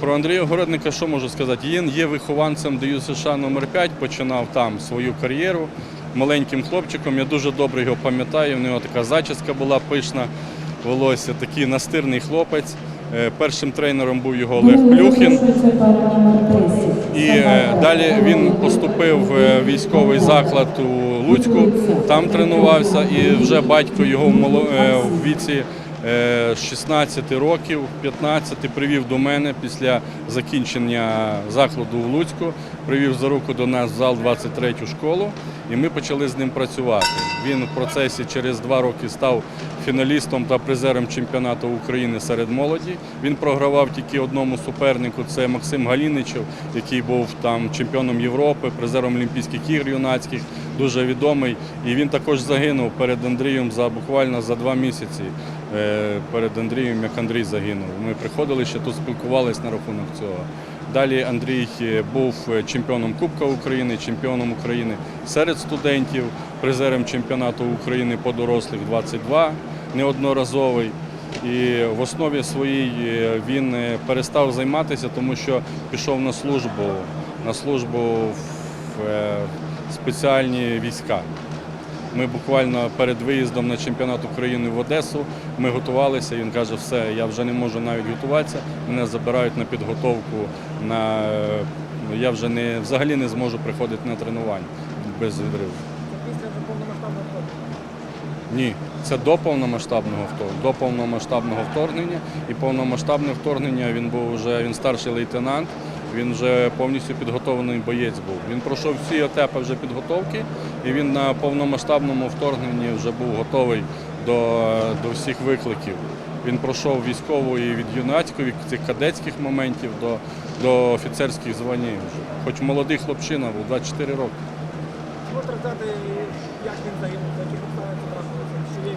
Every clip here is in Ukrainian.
Про Андрія Городника що можу сказати? Він є вихованцем ДЮСШ США номер 5 починав там свою кар'єру маленьким хлопчиком. Я дуже добре його пам'ятаю. В нього така зачіска була пишна, волосся, такий настирний хлопець. Е, Першим тренером був його Олег Плюхін. І е, далі він поступив в військовий заклад у Луцьку, там тренувався, і вже батько його е, в віці е, 16 років, 15 привів до мене після закінчення закладу в Луцьку, привів за руку до нас в зал 23 школу, і ми почали з ним працювати. Він в процесі через два роки став фіналістом та призером чемпіонату України серед молоді. Він програвав тільки одному супернику, це Максим Галіничев, який був там чемпіоном Європи, призером Олімпійських ігор юнацьких, дуже відомий. І він також загинув перед Андрієм за буквально за два місяці. Е, Перед Андрієм, як Андрій загинув. Ми приходили ще тут спілкувалися на рахунок цього. Далі Андрій е, був чемпіоном Кубка України, чемпіоном України серед студентів, призером чемпіонату України по дорослих 22 неодноразовий. І в основі своїй е, він е, перестав займатися, тому що пішов на службу, на службу в е, спеціальні війська. Ми буквально перед виїздом на чемпіонат України в Одесу ми готувалися. і Він каже, все, я вже не можу навіть готуватися. Мене забирають на підготовку. На е, я вже не взагалі не зможу приходити на тренування без відриву. Після повномасштабного вторгнення. Ні, це до повномасштабного вторгнення. До повномасштабного вторгнення і повномасштабне вторгнення він був вже він старший лейтенант. Він вже повністю підготовлений боєць був. Він пройшов всі етапи вже підготовки, і він на повномасштабному вторгненні вже був готовий до, до всіх викликів. Він пройшов військову і від юнацької, від цих кадетських моментів до, до офіцерських звань. Хоч молодий хлопчина був 24 роки. Можете розказати, як він загинув, що є?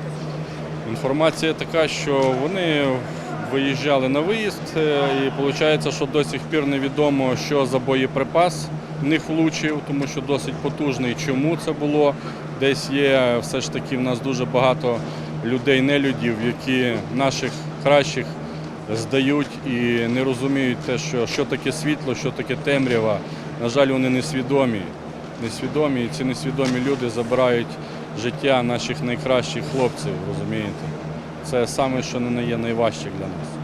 Інформація така, що вони виїжджали на виїзд, е, і виходить, що до сих пір невідомо, що за боєприпас в них влучив, тому що досить потужний. Чому це було? Десь є все ж таки в нас дуже багато людей, нелюдів, які наших кращих здають і не розуміють те, що, що таке світло, що таке темрява. На жаль, вони несвідомі. Несвідомі, і ці несвідомі люди забирають життя наших найкращих хлопців, розумієте? Це саме, що не є найважче для нас.